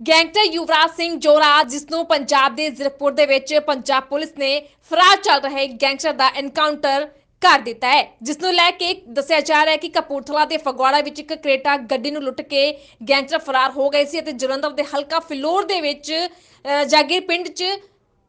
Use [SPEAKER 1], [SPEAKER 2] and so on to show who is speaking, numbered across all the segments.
[SPEAKER 1] Gangster Yuvraj Singh ਜੋਰਾ ਜਿਸ ਨੂੰ ਪੰਜਾਬ ਦੇ ਜ਼ੀਰਕਪੁਰ ਦੇ ਵਿੱਚ ਪੰਜਾਬ ਪੁਲਿਸ ਨੇ ਫਰਾਰ ਚੱਲ ਰਹੇ ਗੈਂਗਸਟਰ ਦਾ ਐਨਕਾਊਂਟਰ ਕਰ ਦਿੱਤਾ ਹੈ ਜਿਸ ਨੂੰ ਲੈ ਕੇ ਦੱਸਿਆ ਜਾ ਰਿਹਾ ਹੈ ਕਿ ਕਪੂਰਥਲਾ ਦੇ ਫਗਵਾੜਾ ਵਿੱਚ ਇੱਕ ਕ੍ਰੇਟਾ ਗੱਡੀ ਨੂੰ ਲੁੱਟ ਕੇ ਗੈਂਗਸਟਰ ਫਰਾਰ ਹੋ ਗਏ ਸੀ ਅਤੇ ਜਲੰਧਰ ਦੇ ਹਲਕਾ ਫਿਲੌਰ ਦੇ ਵਿੱਚ ਅਹ, ਜਾਗੀਰ ਪਿੰਡ 'ਚ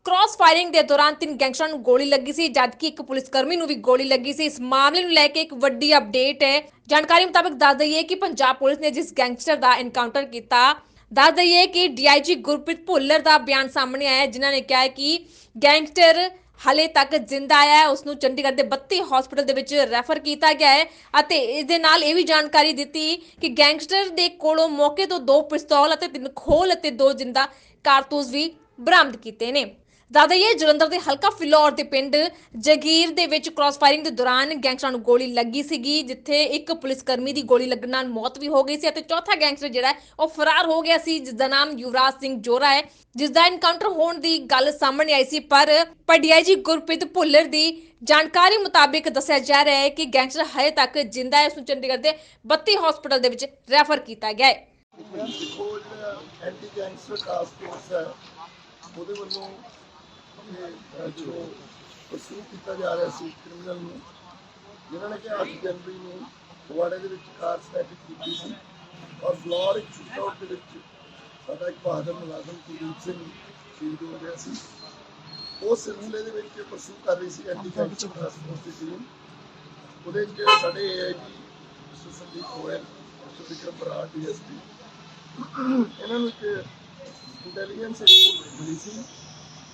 [SPEAKER 1] ਕ੍ਰਾਸ ਫਾਇਰਿੰਗ ਦੇ ਦੌਰਾਨ ਤਿੰਨ ਗੈਂਗਸਟਰਾਂ ਨੂੰ ਗੋਲੀ ਲੱਗੀ ਸੀ ਜਦਕਿ ਇੱਕ ਪੁਲਿਸ ਕਰਮੀ ਨੂੰ ਵੀ ਗੋਲੀ ਲੱਗੀ ਸੀ। ਇਸ ਮਾਮਲੇ ਨੂੰ ਲੈ ਕੇ ਇੱਕ ਵੱਡੀ ਅਪਡੇਟ ਹੈ। ਜਾਣਕਾਰੀ ਮੁਤਾਬਕ ਦੱਸ ਦਈਏ ਕਿ ਪੰਜਾਬ ਪੁਲਿਸ ਨੇ ਜਿਸ ਗੈਂਗਸਟਰ ਦਾ ਐਨਕਾਊਂਟਰ ਕੀਤਾ ਦੱਸ ਦਈਏ ਕਿ ਡੀਆਈਜੀ ਗੁਰਪ੍ਰੀਤ ਭੁੱਲਰ ਦਾ ਬਿਆਨ ਸਾਹਮਣੇ ਆਇਆ ਜਿਨ੍ਹਾਂ ਨੇ ਕਿਹਾ ਕਿ ਗੈਂਗਸਟਰ ਹਲੇ ਤੱਕ ਜ਼ਿੰਦਾ ਹੈ ਉਸ ਨੂੰ ਚੰਡੀਗੜ੍ਹ ਦੇ 32 ਹਸਪੀਟਲ ਦੇ ਵਿੱਚ ਰੈਫਰ ਕੀਤਾ ਗਿਆ ਹੈ ਅਤੇ ਇਸ ਦੇ ਨਾਲ ਇਹ ਵੀ ਜਾਣਕਾਰੀ ਦਿੱਤੀ ਕਿ ਗੈਂਗਸਟਰ ਦੇ ਕੋਲੋਂ ਮੌਕੇ ਤੋਂ ਦੋ ਪਿਸਤੌਲ ਅਤੇ ਤਿੰਨ ਖੋਲ ਅਤੇ ਦੋ ਜਿੰਦਾ ਕਾਰਤੂਸ ਵੀ ਬਰਾਮਦ ਕੀਤੇ ਨੇ। ਦਾਦਾ ਜਲੰਧਰ ਦੇ ਹਲਕਾ ਫਿਲੌਰ ਦੇ ਪਿੰਡ ਜਗੀਰ ਦੇ ਵਿੱਚ ਕ੍ਰਾਸ ਫਾਇਰਿੰਗ ਦੇ ਦੌਰਾਨ ਗੈਂਗਸਟਰਾਂ ਨੂੰ ਗੋਲੀ ਲੱਗੀ ਸੀਗੀ, ਜਿੱਥੇ ਇੱਕ ਪੁਲਿਸ ਕਰਮੀ ਦੀ ਗੋਲੀ ਲੱਗਣ ਨਾਲ ਮੌਤ ਵੀ ਹੋ ਗਈ ਸੀ ਅਤੇ ਚੌਥਾ ਗੈਂਗਸਟਰ ਜਿਹੜਾ ਉਹ ਫਰਾਰ ਹੋ ਗਿਆ ਸੀ ਜਿਸ ਦਾ ਨਾਮ ਯੁਵਰਾਜ ਸਿੰਘ ਜੋਰਾ ਹੈ। ਜਿਸ ਦਾ ਐਨਕਾਊਂਟਰ ਹੋਣ ਦੀ ਗੱਲ ਸਾਹਮਣੇ ਆਈ ਸੀ, ਪਰ ਪਰ ਗੁਰਪ੍ਰੀਤ ਭੁੱਲਰ ਦੀ ਜਾਣਕਾਰੀ ਮੁਤਾਬਿਕ ਦੱਸਿਆ ਜਾ ਰਿਹਾ ਹੈ ਕਿ ਗੈਂਗਸਟਰ ਹਜੇ ਤੱਕ ਜਿੰਦਾ ਹੈ ਉਸ ਨੂੰ ਚੰਡੀਗੜ੍ਹ ਦੇ 32 ਹਸਪੀਟਲ ਦੇ ਵਿੱਚ ਰੈਫਰ ਕੀਤਾ ਗਿਆ ਹੈ।
[SPEAKER 2] ਦੇਖੋ ਐਂਟੀ ਗੈਂਗਸਟਰ ਟਾਸਕ ਫੋਰਸ ਹੈ, ਉਹਦੇ ਵੱਲੋਂ ਜੋ ਪਰਸੂ ਕੀਤਾ ਜਾ ਰਿਹਾ ਸੀ ਕ੍ਰਿਮੀਨਲ ਨੂੰ, ਜਿਨ੍ਹਾਂ ਨੇ ਕਿ 8 ਜਨਵਰੀ ਨੂੰ ਫਗਵਾੜੇ ਦੇ ਵਿੱਚ ਕਾਰ ਸਟੈਟਿਕ ਕੀਤੀ ਸੀ ਔਰ ਫਲੋਰ ਇੱਕ ਸ਼ੂਟਆਊਟ ਦੇ ਵਿੱਚ ਸਾਡਾ ਇੱਕ ਬਹਾਦਰ ਮੁਲਾਜ਼ਮ ਕੁਲਦੀਪ ਸਿੰਘ ਸ਼ਹੀਦ ਹੋ ਗਿਆ ਸੀ। ਉਸ ਸਿਲਸਿਲੇ ਦੇ ਵਿੱਚ ਪਰਸੂ ਕਰ ਰਹੀ ਸੀ ਐਂਟੀ ਗੈਂਗਸਟਰ ਫੋਰਸ ਦੀ ਟੀਮ। ਉਹਦੇ ਵਿੱਚ ਸਾਡੇ AIG mister Sandeep Goyal, mister Vikram Brar DSP ਇਹਨਾਂ ਨੂੰ ਇੱਕ ਇੰਟੈਲੀਜੈਂਸ ਰਿਪੋਰਟ ਮਿਲੀ ਸੀ।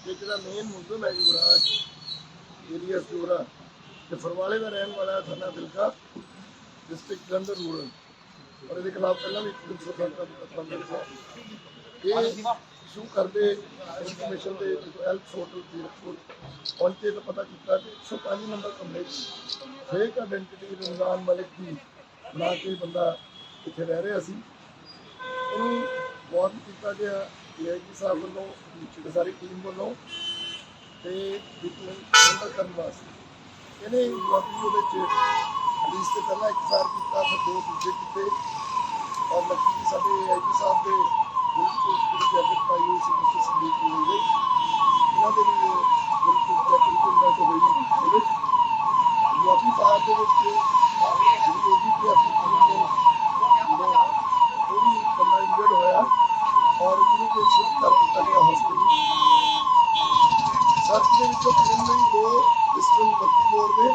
[SPEAKER 2] ਕਿ ਜਿਹੜਾ ਮੇਨ ਮੁਲਜ਼ਮ ਹੈ ਯੁਵਰਾਜ ਏਰੀਆ ਜੋਰਾ ਤੇ ਫਰਵਾਲੇ ਦਾ ਰਹਿਣ ਵਾਲਾ ਹੈ, ਥਾਣਾ ਦਿਲਕਾ ਡਿਸਟ੍ਰਿਕਟ ਜਲੰਧਰ ਰੂਰਲ ਔਰ ਇਹਦੇ ਖਿਲਾਫ ਪਹਿਲਾਂ ਵੀ ਇੱਕ ਸੌ ਸੱਤ ਦਾ ਮੁਕੱਦਮਾ ਦਰਜ ਹੈ ਇਹ ਇਸ਼ੂ ਕਰਦੇ ਇਨਫੋਰਮੇਸ਼ਨ ਦੇ ਹੈਲਥ ਹੋਟਲ ਦੀ ਰਿਪੋਰਟ ਪਹੁੰਚੇ ਤਾਂ ਪਤਾ ਕੀਤਾ ਕਿ 105 ਨੰਬਰ ਕਮਰੇ 'ਚ ਫੇਕ ਆਇਡੈਂਟੀਟੀ ਰਮਜ਼ਾਨ ਮਲਿਕ ਦੀ ਨਾਂ ਕੇ ਬੰਦਾ ਇੱਥੇ ਰਹਿ ਰਿਹਾ ਸੀ। ਉਹਨੂੰ ਬਹੁਤ ਕੀਤਾ ਗਿਆ ਡੀਆਈਜੀ ਸਾਹਿਬ ਵੱਲੋਂ ਤੇ ਸਾਰੀ ਟੀਮ ਵੱਲੋਂ ਤੇ ਡਿਪਲੋਮੈਂਟ ਅੰਦਰ ਕਰਨ ਵਾਸਤੇ। ਇਹਨੇ ਯੂਪੀ ਦੇ ਵਿੱਚ ਪੁਲਿਸ ਤੇ ਪਹਿਲਾਂ ਇੱਕ ਸਾਰ ਕੀਤਾ, ਫਿਰ ਦੋ ਦੂਜੇ ਕੀਤੇ ਔਰ ਲੱਕੀ ਸਾਡੇ ਆਈਜੀ ਸਾਹਿਬ ਦੇ ਬਿਲਕੁਲ ਪੂਰੀ ਜੈਕਟ ਪਾਈ ਹੋਈ ਸੀ ਮਿਸਟਰ ਸੰਦੀਪ ਹੋਈ ਗਈ ਇਹਨਾਂ ਦੇ ਵੀ ਬਿਲਕੁਲ ਜੈਕਟ ਦੇ ਨਾਲ ਹੋਈ ਉਹਦੇ ਯੂਪੀ ਫਾਇਰ ਦੇ ਵਿੱਚ ਜਿਹੜੀ ਏਜੀਪੀਐਫ ਦੀ ਟੀਮ ਨੇ ਜਿਹੜਾ ਉਹ ਵੀ ਬੰਦਾ ਇੰਜਰਡ ਹੋਇਆ ਔਰ ਜਿਹਨੂੰ ਕਿ ਸ਼ਿਫਟ ਕਰ ਦਿੱਤਾ ਗਿਆ ਹਸਪੀਟਲ ਸਰਚ ਦੇ ਵਿੱਚੋਂ ਪ੍ਰੀਲਿਮਿਨਰੀ ਦੋ ਪਿਸਟਲ ਬੱਤੀ ਬੋਰ ਦੇ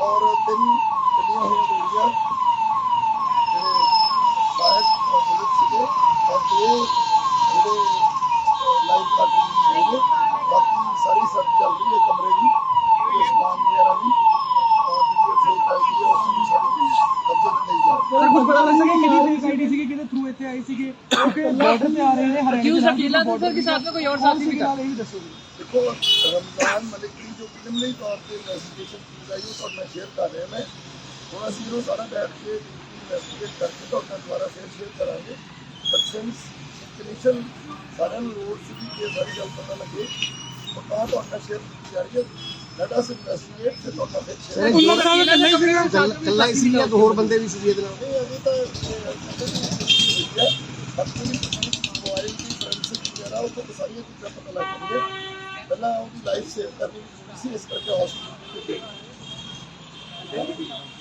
[SPEAKER 2] ਔਰ ਤਿੰਨ ਕੱਢੀਆਂ ਹੋਈਆਂ ਗੋਲੀਆਂ ਜਿਹੜੇ ਸ਼ਾਇਦ ਬੁਲਟ ਸੀਗੇ ਔਰ ਦੋ ਜਿਹੜੇ ਲਾਈਵ ਕਾਰਟੂਨ ਹੈਗੇ ਬਾਕੀ ਸਾਰੀ ਸਰਚ ਚੱਲ ਰਹੀ ਹੈ ਕਮਰੇ ਦੀ ਤੇ ਸਮਾਨ ਵਗੈਰਾ ਦੀ ਔਰ ਜਿਹੜੀ ਉੱਥੇ ਪਾਈ ਹੈ ਉਸ ਨੂੰ ਸਾਰੀ ਕਬਜ਼ੇ 'ਚ ਲਈ ਜਾ ਰਹੀ ਹੈ
[SPEAKER 3] ਸਰ ਕੁਝ ਪਤਾ ਲੱਗ ਸਕਿਆ ਕਿਹੜੀ ਫੇਕ ਆਈਡੀ ਸੀਗੀ ਕਿਹਦੇ ਥਰੂ ਇੱਥੇ ਆਏ ਸੀਗੇ ਕਿਉਂਕਿ ਬਾਰਡਰ ਤੇ ਆ ਰਹੇ ਨੇ ਹਰਿਆਣਾ
[SPEAKER 4] क्यों सर जिला तो सर के साथ में कोई और साथी भी था
[SPEAKER 3] ਇਹ ਵੀ ਦੱਸੋ ਜੀ
[SPEAKER 2] ਦੇਖੋ ਰਮਜ਼ਾਨ ਮਲਿਕ ਦੀ ਜੋ ਪ੍ਰੀਲਿਮਿਨਰੀ ਤੌਰ ਤੇ ਇਨਵੈਸਟੀਗੇਸ਼ਨ ਕੀਤੀ ਗਈ ਉਹ ਤੁਹਾਡੇ ਨਾਲ ਸ਼ੇਅਰ ਕਰ ਰਹੇ ਹਾਂ ਮੈਂ ਹੁਣ ਅਸੀਂ ਇਹਨੂੰ ਸਾਰਾ ਬੈਠ ਕੇ ਇਨਵੈਸਟੀਗੇਟ ਕਰਕੇ ਤੁਹਾਡੇ ਨਾਲ ਦੁਬਾਰਾ ਫਿਰ ਸ਼ੇਅਰ ਕਰਾਂਗੇ ਬਟ ਸਿੰਸ ਕਮਿਸ਼ਨ ਸਾਰਿਆਂ ਨੂੰ ਲੋੜ ਸੀ ਕਿ ਇਹ ਸਾਰੀ ਗੱਲ ਪਤਾ ਲੱਗੇ ਉਹ ਤਾਂ ਤੁਹਾਡੇ ਨਾਲ ਸ਼ੇਅਰ ਕੀਤੀ ਜਾ ਰਹੀ ਹੈ ਲੈਟ ਅਸ ਇਨਵੈਸਟੀਗੇਟ ਫਿਰ ਤੁਹਾਡਾ ਫਿਰ ਸ਼ੇਅਰ
[SPEAKER 3] ਉਹਨਾਂ ਦਾ ਇਕੱਲਾ ਹੀ ਸੀਗਾ
[SPEAKER 5] ਕੱਲਾ ਹੀ ਸੀ ਜਾਂ ਹੋਰ ਬੰਦੇ ਵੀ ਸੀ ਇਹਦੇ ਨਾਲ
[SPEAKER 2] ਨਹੀਂ ਅਜੇ ਤਾਂ ਇਹ ਹੈ ਬਾਕੀ ਮੋਬਾਈਲ ਦੀ ਫੋਰੈਂਸਿਕ ਵਗੈਰਾ ਉਹ ਤੋਂ ਸਾਰੀਆਂ ਚੀਜ਼ਾਂ ਪਤਾ ਲੱਗ ਜਾਂਦੀਆਂ ਪਹਿਲਾਂ ਉਹਦੀ ਲਾਈਫ ਸੇਵ ਕਰਨੀ ਜ਼ਰੂਰੀ ਸੀ ਇਸ ਕਰਕੇ ਹਸਪੀਟਲ